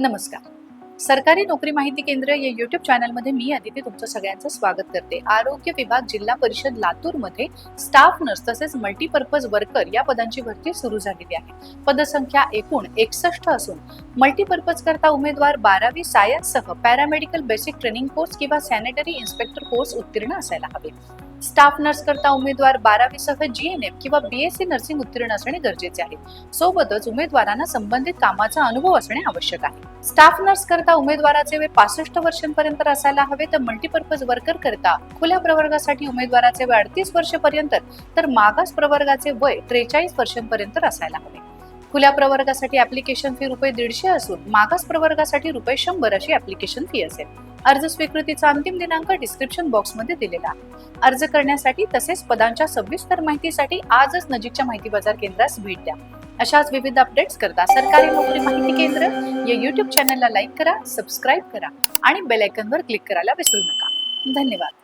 नमस्कार. सरकारी नोकरी माहिती केंद्र या युट्यूब चॅनलमध्ये मी अदिती तुमचं सगळ्यांचं स्वागत करते. आरोग्य विभाग जिल्हा परिषद लातूरमध्ये स्टाफ नर्स तसेच मल्टीपर्पज वर्कर या पदांची भरती सुरू झालेली आहे. पदसंख्या एकूण एकसष्ट असून मल्टीपर्पज करता उमेदवार बारावी सायन्ससह पॅरामेडिकल बेसिक ट्रेनिंग कोर्स किंवा सॅनिटरी इन्स्पेक्टर कोर्स उत्तीर्ण असायला हवे. स्टाफ नर्स करता उमेदवार बारावीसह जीएनएम किंवा बीएससी नर्सिंग उत्तीर्ण असणे गरजेचे आहे. सोबतच उमेदवारांना संबंधित कामाचा अनुभव असणे आवश्यक आहे. स्टाफ नर्स करता उमेदवाराचे वय पासष्ट वर्षांपर्यंत असायला हवे तर मल्टीपर्पज वर्कर करता. खुल्या प्रवर्गासाठी उमेदवाराचे वय अडतीस वर्षपर्यंत तर मागास प्रवर्गाचे वय त्रेचाळीस वर्षांपर्यंत असायला हवे. खुल्या प्रवर्गासाठी ऍप्लिकेशन फी रुपये दीडशे असून मागास प्रवर्गासाठी रुपये शंभर अशी ऍप्लिकेशन फी असेल. अर्ज स्वीकृतीचा अंतिम दिनांक डिस्क्रिप्शन बॉक्समध्ये दिलेला. आहे अर्ज करण्यासाठी तसेच पदांच्या सविस्तर माहितीसाठी आजच नजीकच्या माहिती बाजार केंद्रास भेट द्या. अशाच विविध अपडेट्स करता सरकारी नोकरी माहिती केंद्र या यूट्यूब चॅनलला लाईक करा सबस्क्राईब करा आणि बेल क्लिक करायला विसरू नका. धन्यवाद.